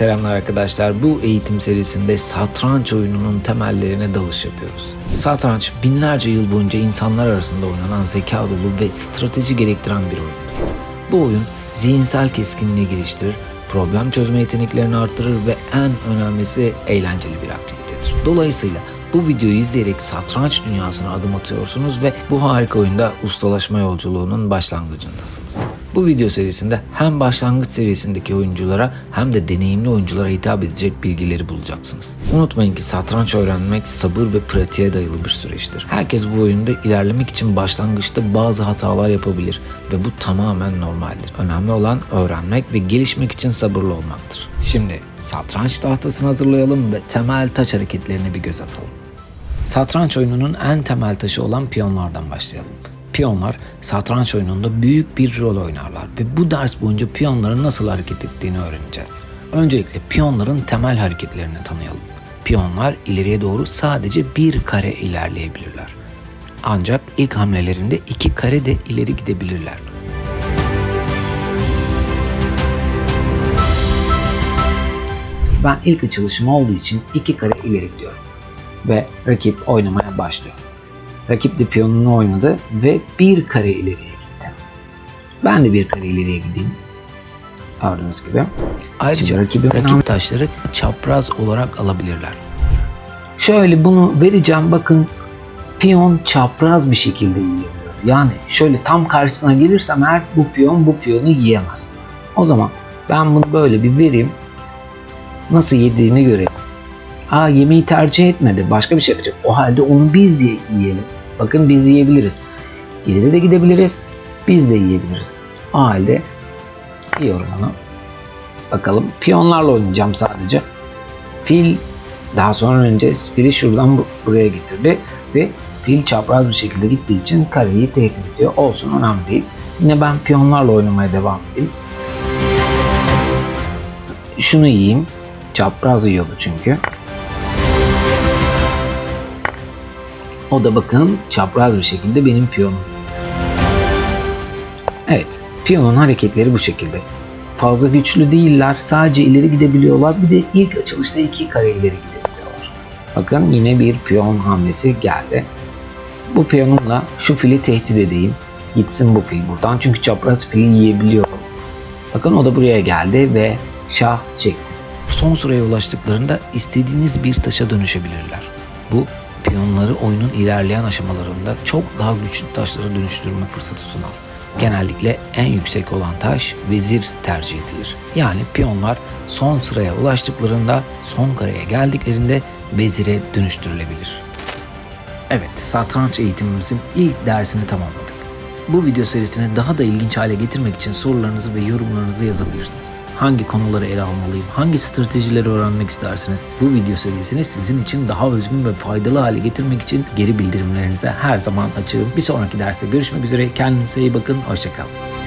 Selamlar arkadaşlar. Bu eğitim serisinde satranç oyununun temellerine dalış yapıyoruz. Satranç binlerce yıl boyunca insanlar arasında oynanan zeka dolu ve strateji gerektiren bir oyundur. Bu oyun zihinsel keskinliği geliştirir, problem çözme yeteneklerini artırır ve en önemlisi eğlenceli bir aktivitedir. Dolayısıyla bu videoyu izleyerek satranç dünyasına adım atıyorsunuz ve bu harika oyunda ustalaşma yolculuğunun başlangıcındasınız. Bu video serisinde hem başlangıç seviyesindeki oyunculara hem de deneyimli oyunculara hitap edecek bilgileri bulacaksınız. Unutmayın ki satranç öğrenmek sabır ve pratiğe dayalı bir süreçtir. Herkes bu oyunda ilerlemek için başlangıçta bazı hatalar yapabilir ve bu tamamen normaldir. Önemli olan öğrenmek ve gelişmek için sabırlı olmaktır. Şimdi satranç tahtasını hazırlayalım ve temel taç hareketlerine bir göz atalım. Satranç oyununun en temel taşı olan piyonlardan başlayalım. Piyonlar satranç oyununda büyük bir rol oynarlar ve bu ders boyunca piyonların nasıl hareket ettiğini öğreneceğiz. Öncelikle piyonların temel hareketlerini tanıyalım. Piyonlar ileriye doğru sadece bir kare ilerleyebilirler. Ancak ilk hamlelerinde iki kare de ileri gidebilirler. Ben ilk açılışım olduğu için iki kare ileri gidiyorum ve rakip oynamaya başlıyor. Rakip de piyonunu oynadı ve bir kare ileriye gitti. Ben de bir kare ileriye gideyim. Gördüğünüz gibi. Ayrıca rakip rakip taşları çapraz olarak alabilirler. Şöyle bunu vereceğim bakın piyon çapraz bir şekilde yiyebiliyor. Yani şöyle tam karşısına gelirsem eğer bu piyon bu piyonu yiyemez. O zaman ben bunu böyle bir vereyim. Nasıl yediğini görelim. Aa yemeği tercih etmedi. Başka bir şey yapacak. O halde onu biz ye- yiyelim. Bakın biz yiyebiliriz. İleri de gidebiliriz. Biz de yiyebiliriz. O halde yiyorum onu. Bakalım. Piyonlarla oynayacağım sadece. Fil daha sonra oynayacağız. Fili şuradan bu- buraya getirdi ve fil çapraz bir şekilde gittiği için kareyi tehdit ediyor. Olsun önemli değil. Yine ben piyonlarla oynamaya devam edeyim. Şunu yiyeyim. Çapraz yiyordu çünkü. O da bakın çapraz bir şekilde benim piyonum. Evet, piyonun hareketleri bu şekilde. Fazla güçlü değiller, sadece ileri gidebiliyorlar. Bir de ilk açılışta iki kare ileri gidebiliyorlar. Bakın yine bir piyon hamlesi geldi. Bu piyonumla şu fili tehdit edeyim. Gitsin bu fil buradan çünkü çapraz fili yiyebiliyor. Bakın o da buraya geldi ve şah çekti. Son sıraya ulaştıklarında istediğiniz bir taşa dönüşebilirler. Bu piyonları oyunun ilerleyen aşamalarında çok daha güçlü taşlara dönüştürme fırsatı sunar. Genellikle en yüksek olan taş vezir tercih edilir. Yani piyonlar son sıraya ulaştıklarında son kareye geldiklerinde vezire dönüştürülebilir. Evet, satranç eğitimimizin ilk dersini tamamladık. Bu video serisini daha da ilginç hale getirmek için sorularınızı ve yorumlarınızı yazabilirsiniz. Hangi konuları ele almalıyım, hangi stratejileri öğrenmek istersiniz? Bu video serisini sizin için daha özgün ve faydalı hale getirmek için geri bildirimlerinize her zaman açığım. Bir sonraki derste görüşmek üzere. Kendinize iyi bakın. Hoşçakalın.